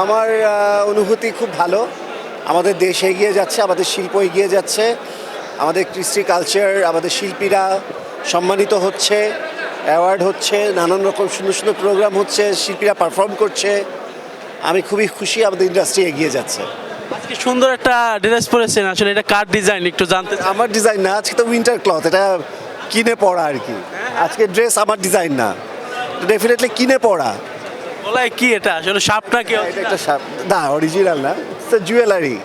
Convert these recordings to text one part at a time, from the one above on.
আমার অনুভূতি খুব ভালো। আমাদের দেশ এগিয়ে যাচ্ছে আমাদের শিল্প এগিয়ে যাচ্ছে আমাদের কৃষ্টি কালচার আমাদের শিল্পীরা সম্মানিত হচ্ছে অ্যাওয়ার্ড হচ্ছে নানান রকম সুন্দর সুন্দর প্রোগ্রাম হচ্ছে শিল্পীরা পারফর্ম করছে। আমি খুবই খুশি আমাদের ইন্ডাস্ট্রি এগিয়ে যাচ্ছে। আজকে সুন্দর একটা ড্রেস পরেছেন আসলে এটা কার ডিজাইন একটু জানতে আমার ডিজাইন না আজকে তো উইন্টার ক্লথ এটা কিনে পড়া আর কি। আজকে ড্রেস আমার ডিজাইন না। ডেফিনেটলি কিনে পড়া গলায় কি এটা? আসলে সাপ না কি এটা একটা সাপ। না অরিজিনাল না। ইটস জুয়েলারি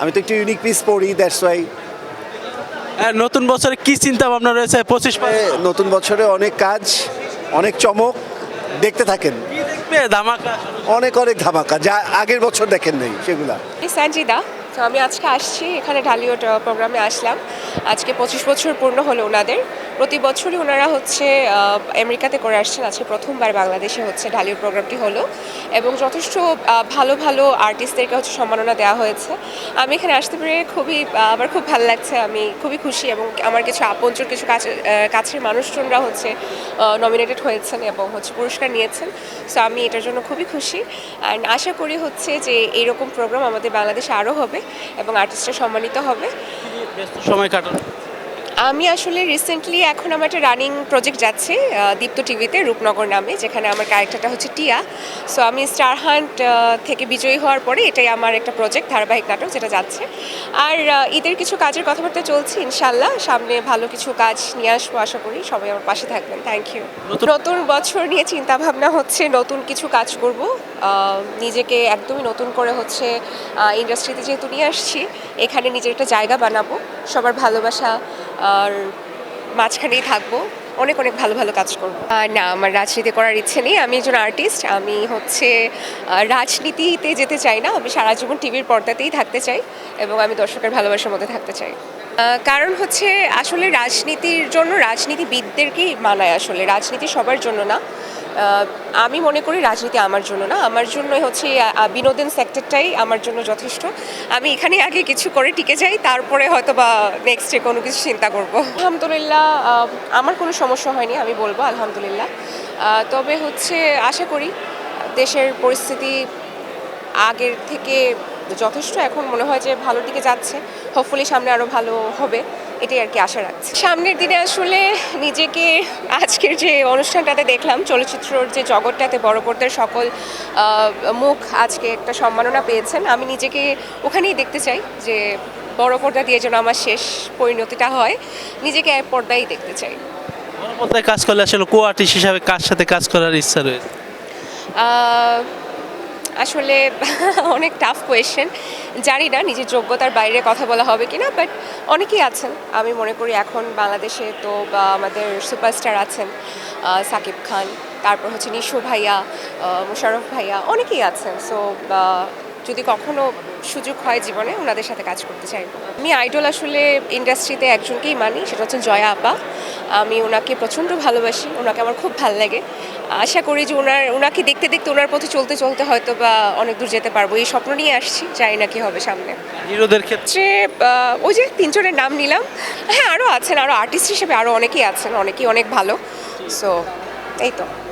আমি তো একটু ইউনিক পিস পরি দ্যাটস ওয়াই হ্যাঁ, নতুন বছরে কি চিন্তা ভাবনা রয়েছে? পঁচিশ নতুন বছরে অনেক কাজ অনেক চমক দেখতে থাকেন। ধামাকা অনেক অনেক ধামাকা যা আগের বছর দেখেন নাই সেগুলা। সঞ্জিদা তো আমি আজকে আসছি এখানে ঢালিউড প্রোগ্রামে আসলাম। আজকে পঁচিশ বছর পূর্ণ হলো ওনাদের। প্রতি বছরই ওনারা হচ্ছে আমেরিকাতে করে আসছেন। আজকে প্রথমবার বাংলাদেশে হচ্ছে ঢালিউড প্রোগ্রামটি হলো এবং যথেষ্ট ভালো ভালো আর্টিস্টদেরকে হচ্ছে সম্মাননা দেওয়া হয়েছে। আমি এখানে আসতে পেরে খুবই আমার খুব ভালো লাগছে। আমি খুবই খুশি এবং আমার কিছু আপনজন, কিছু কাছে- কাছের মানুষজনরা হচ্ছে নমিনেটেড হয়েছেন এবং হচ্ছে পুরস্কার নিয়েছেন। সো আমি এটার জন্য খুবই খুশি। অ্যান্ড আশা করি হচ্ছে যে এইরকম প্রোগ্রাম আমাদের বাংলাদেশে আরও হবে এবং আর্টিস্টরা সম্মানিত হবে। সময় কাটানো। আমি আসলে রিসেন্টলি এখন আমার একটা রানিং প্রজেক্ট যাচ্ছে দীপ্ত টিভিতে রূপনগর নামে যেখানে আমার ক্যারেক্টারটা হচ্ছে টিয়া। সো আমি স্টার হান্ট থেকে বিজয়ী হওয়ার পরে এটাই আমার একটা প্রজেক্ট ধারাবাহিক নাটক যেটা যাচ্ছে। আর ঈদের কিছু কাজের কথাবার্তা চলছে ইনশাল্লাহ সামনে ভালো কিছু কাজ নিয়ে আসব আশা করি সবাই আমার পাশে থাকবেন। থ্যাংক ইউ নতুন- বছর নিয়ে চিন্তা ভাবনা হচ্ছে নতুন কিছু কাজ করব। নিজেকে একদমই নতুন করে হচ্ছে ইন্ডাস্ট্রিতে যেহেতু নিয়ে আসছি এখানে নিজের একটা জায়গা বানাবো সবার ভালোবাসা আর মাঝখানেই থাকব। অনেক অনেক ভালো ভালো কাজ করব। না, আমার রাজনীতি করার ইচ্ছে নেই। আমি একজন আর্টিস্ট আমি হচ্ছে রাজনীতিতে যেতে চাই না। আমি সারা জীবন টিভির পর্দাতেই থাকতে চাই এবং আমি দর্শকের ভালোবাসার মধ্যে থাকতে চাই। কারণ হচ্ছে, আসলে রাজনীতির জন্য রাজনীতিবিদদেরকেই মানায় আসলে। রাজনীতি সবার জন্য না। আমি মনে করি রাজনীতি আমার জন্য না। আমার জন্যই হচ্ছে বিনোদন সেক্টরটাই আমার জন্য যথেষ্ট। আমি এখানে আগে কিছু করে টিকে যাই, তারপরে হয়তো বা নেক্সটে কোনো কিছু চিন্তা করব। আলহামদুলিল্লাহ আমার কোনো সমস্যা হয়নি, আমি বলব আলহামদুলিল্লাহ। তবে হচ্ছে আশা করি দেশের পরিস্থিতি আগের থেকে যথেষ্ট। এখন মনে হয় যে ভালোর দিকে যাচ্ছে। হোপফুলি সামনে আরও ভালো হবে। এটাই আর কি আশা রাখছি। সামনের দিনে আসলে নিজেকে আজকের যে অনুষ্ঠানটাতে দেখলাম চলচ্চিত্রর যে জগৎটাতে বড় পর্দার সকল মুখ আজকে একটা সম্মাননা পেয়েছেন। আমি নিজেকে ওখানেই দেখতে চাই যে বড় পর্দা দিয়ে যেন আমার শেষ পরিণতিটা হয়। নিজেকে এক পর্দায় দেখতে চাই। বড় পর্দায় কাজ করলে আসলে কো আর্টিস্ট হিসাবে কার সাথে কাজ করার ইচ্ছা রয়েছে? আসলে অনেক টাফ কোয়েশ্চেন জানি না নিজের যোগ্যতার বাইরে কথা বলা হবে কিনা বাট অনেকেই আছেন। আমি মনে করি এখন বাংলাদেশে তো বা আমাদের সুপারস্টার আছেন সাকিব খান, তারপর হচ্ছে নিশু ভাইয়া মুশারফ ভাইয়া, অনেকেই আছেন। সো যদি কখনো সুযোগ হয় জীবনে ওনাদের সাথে কাজ করতে চাইব আমি আইডল আসলে ইন্ডাস্ট্রিতে একজনকেই মানি, সেটা হচ্ছে জয়া আপা। আমি ওনাকে প্রচণ্ড ভালোবাসি, ওনাকে আমার খুব ভালো লাগে। আশা করি যে ওনার ওনাকে দেখতে দেখতে ওনার পথে চলতে চলতে হয়তো বা অনেক দূর যেতে পারব। এই স্বপ্ন নিয়ে আসছি জানি না কি হবে সামনে। হিরোদের ক্ষেত্রে ওই যে তিনজনের নাম নিলাম। হ্যাঁ আরও আছেন আরও আর্টিস্ট হিসেবে আরও অনেকেই আছেন অনেকেই অনেক ভালো। সো এই তো।